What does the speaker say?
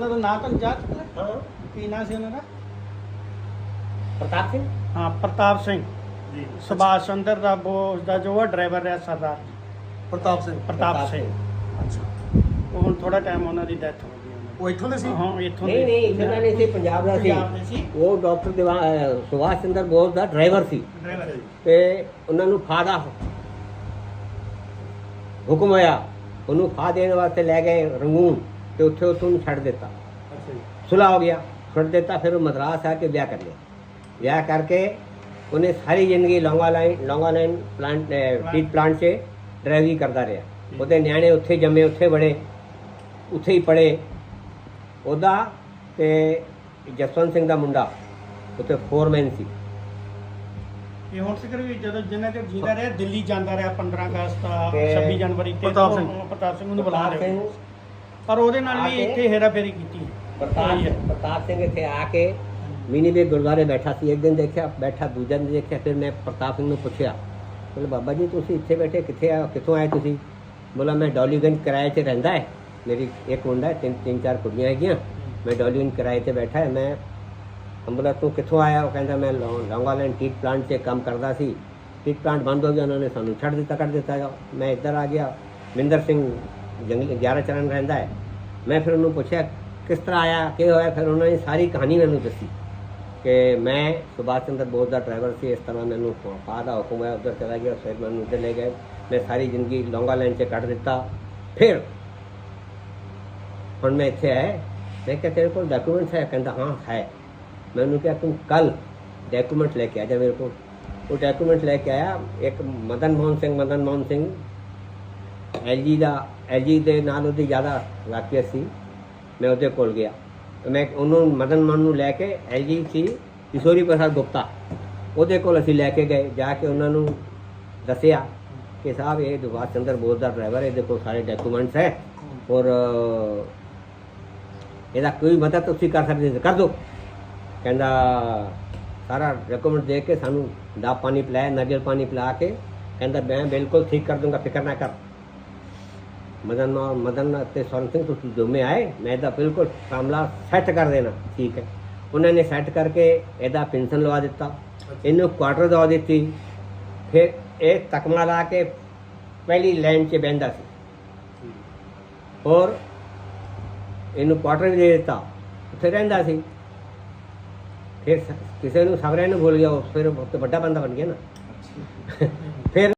ਉਹਨਾਂ ਦਾ ਨਾਂ ਤਾਂ ਜਾ ਚੁੱਕਾ ਹਾਂ। ਕੀ ਨਾਂ ਸੀ ਉਹਨਾਂ ਦਾ? ਪ੍ਰਤਾਪ ਸਿੰਘ? ਹਾਂ ਪ੍ਰਤਾਪ ਸਿੰਘ। ਜੀ। ਸੁਭਾਸ਼ ਚੰਦਰ ਦਾ ਬੋਸ ਦਾ ਜੋ ਡਰਾਈਵਰ ਰਿਹਾ ਸਰਦਾਰ। ਪ੍ਰਤਾਪ ਸਿੰਘ। ਪ੍ਰਤਾਪ ਸਿੰਘ। ਅੱਛਾ। ਉਹ ਹੁਣ ਥੋੜਾ ਟਾਈਮ ਉਹਨਾਂ ਦੀ ਡੈਥ ਹੋ ਗਈ ਉਹ ਇੱਥੋਂ ਦੇ ਸੀ। ਹਾਂ ਇੱਥੋਂ ਨਹੀਂ ਨਹੀਂ ਇੱਥੇ ਦਾ ਨਹੀਂ ਸੀ ਪੰਜਾਬ ਦਾ ਸੀ ਪੰਜਾਬ ਦੇ ਸੀ? ਉਹ ਡਾਕਟਰ ਸੁਭਾਸ਼ ਚੰਦਰ ਬੋਸ ਦਾ ਡਰਾਈਵਰ ਸੀ। ਡਰਾਈਵਰ ਤੇ ਉਹਨਾਂ ਨੂੰ ਫਾਦਾ ਹੁਕਮ ਆਇਆ ਉਹਨੂੰ ਫਾ ਦੇਣ ਵਾਸਤੇ ਲੈ ਗਏ ਰੰਗੂਨ। ਤੇ ਉੱਥੇ ਉੱਥੋਂ ਨੂੰ ਛੱਡ ਦਿੱਤਾ। ਅੱਛਾ ਜੀ। ਸੁਲਾ ਹੋ ਗਿਆ ਛੱਡ ਦਿੱਤਾ ਫਿਰ ਉਹ ਮਦਰਾਸ ਆ ਕੇ ਵਿਆਹ ਕਰ ਲਿਆ। ਵਿਆਹ ਕਰਕੇ ਉਹਨੇ ਸਾਰੀ ਜ਼ਿੰਦਗੀ ਲੌਂਗਾ ਲਾਈਨ ਲੌਂਗਾ ਲਾਈਨ ਪਲਾਂਟ ਪੀਟ ਪਲਾਂਟ 'ਚ ਡਰਾਈਵਰੀ ਕਰਦਾ ਰਿਹਾ। ਉਹਦੇ ਨਿਆਣੇ ਉੱਥੇ ਜੰਮੇ ਉੱਥੇ ਬੜੇ ਉੱਥੇ ਹੀ ਪੜੇ ਉਹਦਾ ਤੇ ਜਸਵੰਤ ਸਿੰਘ ਦਾ ਮੁੰਡਾ ਉੱਥੇ ਫੋਰਮੈਨ ਸੀ। ਇਹ ਹੁਣ ਤੱਕ ਵੀ ਜਦੋਂ ਜਿੰਨਾ ਚਿਰ ਜੀਂਦਾ ਰਿਹਾ ਦਿੱਲੀ ਜਾਂਦਾ ਰਿਹਾ 15 ਅਗਸਤ ਤੇ 26 ਜਨਵਰੀ ਤੇ ਪ੍ਰਤਾਪ ਸਿੰਘ। ਉਹ ਪ੍ਰਤਾਪ ਸਿੰਘ ਨੂੰ ਬੁਲਾ ਲਿਆ। ਪਰ ਉਹਦੇ ਨਾਲ ਆ ਵੀ ਇੱਥੇ ਹੇਰਾਫੇਰੀ ਕੀਤੀ ਪ੍ਰਤਾਪ। ਪ੍ਰਤਾਪ ਸਿੰਘ ਇੱਥੇ ਆ ਕੇ ਮਿਨੀ ਦੇ ਗੁਰਦੁਆਰੇ ਬੈਠਾ ਸੀ ਇੱਕ ਦਿਨ ਦੇਖਿਆ ਬੈਠਾ ਦੂਜਾ ਦਿਨ ਦੇਖਿਆ ਫਿਰ ਮੈਂ ਪ੍ਰਤਾਪ ਸਿੰਘ ਨੂੰ ਪੁੱਛਿਆ ਬੋਲੇ ਬਾਬਾ ਜੀ ਤੁਸੀਂ ਇੱਥੇ ਬੈਠੇ ਕਿੱਥੇ ਆਏ ਹੋ? ਕਿੱਥੋਂ ਆਏ ਤੁਸੀਂ ਬੋਲਾ ਮੈਂ ਡੋਲੀਗੰਜ ਕਿਰਾਏ 'ਤੇ ਰਹਿੰਦਾ ਹੈ ਮੇਰੀ ਇੱਕ ਮੁੰਡਾ ਹੈ ਤਿੰਨ ਤਿੰਨ ਚਾਰ ਕੁੜੀਆਂ ਹੈਗੀਆਂ ਮੈਂ ਡੋਲੀਗੰਜ ਕਿਰਾਏ 'ਤੇ ਬੈਠਾ ਹੈ ਮੈਂ ਅੰਬਲਾ ਤੂੰ ਕਿੱਥੋਂ ਆਇਆ ਉਹ ਕਹਿੰਦਾ ਮੈਂ ਲੌ- ਲੌਂਗਾਲੈਂਡ ਟੀਟ ਪਲਾਂਟ 'ਤੇ ਕੰਮ ਕਰਦਾ ਸੀ ਟੀਟ ਪਲਾਂਟ ਬੰਦ ਹੋ ਗਿਆ ਉਹਨਾਂ ਨੇ ਸਾਨੂੰ ਛੱਡ ਦਿੱਤਾ ਕੱਢ ਦਿੱਤਾ ਗਾ। ਮੈਂ ਇੱਧਰ ਆ ਗਿਆ ਮਿੰਦਰ ਸਿੰਘ ਜੰਗਲ 11 ਚਰਨ ਰਹਿੰਦਾ ਹੈ। ਮੈਂ ਫਿਰ ਉਹਨੂੰ ਪੁੱਛਿਆ, ਕਿਸ ਤਰ੍ਹਾਂ ਆਇਆ, ਕਿ ਹੋਇਆ? ਫਿਰ ਉਹਨਾਂ ਨੇ ਸਾਰੀ ਕਹਾਣੀ ਮੈਨੂੰ ਦੱਸੀ ਕਿ ਮੈਂ ਸੁਭਾਸ਼ ਚੰਦਰ ਬੋਸ ਦਾ ਡਰਾਈਵਰ ਸੀ, ਇਸ ਤਰ੍ਹਾਂ ਮੈਨੂੰ ਪਾ ਦਾ ਹੁਕਮ ਹੈ ਉੱਧਰ ਚਲਾ ਗਿਆ, ਫਿਰ ਮੈਨੂੰ ਉੱਧਰ ਲੈ ਗਏ ਮੈਂ ਸਾਰੀ ਜ਼ਿੰਦਗੀ ਲੌਂਗਾ ਲਾਈਨ 'ਚ ਕੱਢ ਦਿੱਤਾ। ਫਿਰ ਹੁਣ ਮੈਂ ਇੱਥੇ ਆਇਆ। ਮੈਂ ਕਿਹਾ, ਤੇਰੇ ਕੋਲ ਡਾਕੂਮੈਂਟਸ ਹੈ? ਕਹਿੰਦਾ, ਹਾਂ, ਹੈ। ਮੈਂ ਉਹਨੂੰ ਕਿਹਾ, ਤੂੰ ਕੱਲ ਡਾਕੂਮੈਂਟ ਲੈ ਕੇ ਆ ਜਾ ਮੇਰੇ ਕੋਲ। ਉਹ ਡਾਕੂਮੈਂਟ ਲੈ ਕੇ ਆਇਆ, ਇੱਕ ਮਦਨ ਮੋਹਨ ਸਿੰਘ, ਮਦਨ ਮੋਹਨ ਸਿੰਘ, ਐਲਜੀ ਦਾ ਐਲਜੀ ਦੇ ਨਾਲ ਉਹਦੀ ਜ਼ਿਆਦਾ ਵਾਕਿਆ ਸੀ। ਮੈਂ ਉਹਦੇ ਕੋਲ ਗਿਆ। ਤੇ ਮੈਂ ਉਹਨੂੰ ਮਦਨ ਮਨ ਨੂੰ ਲੈ ਕੇ ਐਲਜੀ ਸੀ ਕਿਸ਼ੋਰੀ ਪ੍ਰਸਾਦ ਗੁਪਤਾ, ਉਹਦੇ ਕੋਲ ਅਸੀਂ ਲੈ ਕੇ ਗਏ। ਜਾ ਕੇ ਉਹਨਾਂ ਨੂੰ ਦੱਸਿਆ ਕਿ ਸਾਹਿਬ, ਇਹ ਸੁਭਾਸ਼ ਚੰਦਰ ਬੋਸ ਦਾ ਡਰਾਈਵਰ ਇਹਦੇ ਕੋਲ ਸਾਰੇ ਡਾਕੂਮੈਂਟਸ ਹੈ ਔਰ ਇਹਦਾ ਕੋਈ ਮਦਦ ਤੁਸੀਂ ਕਰ ਸਕਦੇ ਕਰ ਦਿਓ ਕਹਿੰਦਾ, ਸਾਰਾ ਡਾਕੂਮੈਂਟ ਦੇ ਕੇ ਸਾਨੂੰ ਦਾ ਪਾਣੀ ਪਿਲਾਇਆ ਨਾਰੀਅਲ ਪਾਣੀ ਪਿਲਾ ਕੇ। ਕਹਿੰਦਾ, ਮੈਂ ਬਿਲਕੁਲ ਠੀਕ ਕਰ ਦੂੰਗਾ, ਫਿਕਰ ਨਾ ਕਰ। ਮਦਨ ਔਰ ਮਦਨ ਅਤੇ ਸਵਰਨ ਸਿੰਘ ਤੁਸੀਂ ਦੋਵੇਂ ਆਏ ਮੈਂ ਇਹਦਾ ਬਿਲਕੁਲ ਮਾਮਲਾ ਸੈੱਟ ਕਰ ਦੇਣਾ ਠੀਕ ਹੈ। ਉਹਨਾਂ ਨੇ ਸੈੱਟ ਕਰਕੇ ਇਹਦਾ ਪੈਨਸ਼ਨ ਲਵਾ ਦਿੱਤਾ ਇਹਨੂੰ ਕੁਆਟਰ ਦਵਾ ਦਿੱਤੀ। ਫਿਰ ਇਹ ਤਕਮਾ ਲਾ ਕੇ ਪਹਿਲੀ ਲਾਈਨ 'ਚ ਬਹਿੰਦਾ ਸੀ। ਔਰ ਇਹਨੂੰ ਕੁਆਟਰ ਵੀ ਦੇ ਦਿੱਤਾ ਉੱਥੇ ਰਹਿੰਦਾ ਸੀ। ਫਿਰ ਕਿਸੇ ਨੂੰ ਸਵਰਿਆਂ ਨੂੰ ਭੁੱਲ ਗਿਆ ਉਹ ਫਿਰ ਬਹੁਤ ਵੱਡਾ ਬੰਦਾ ਬਣ ਗਿਆ ਨਾ।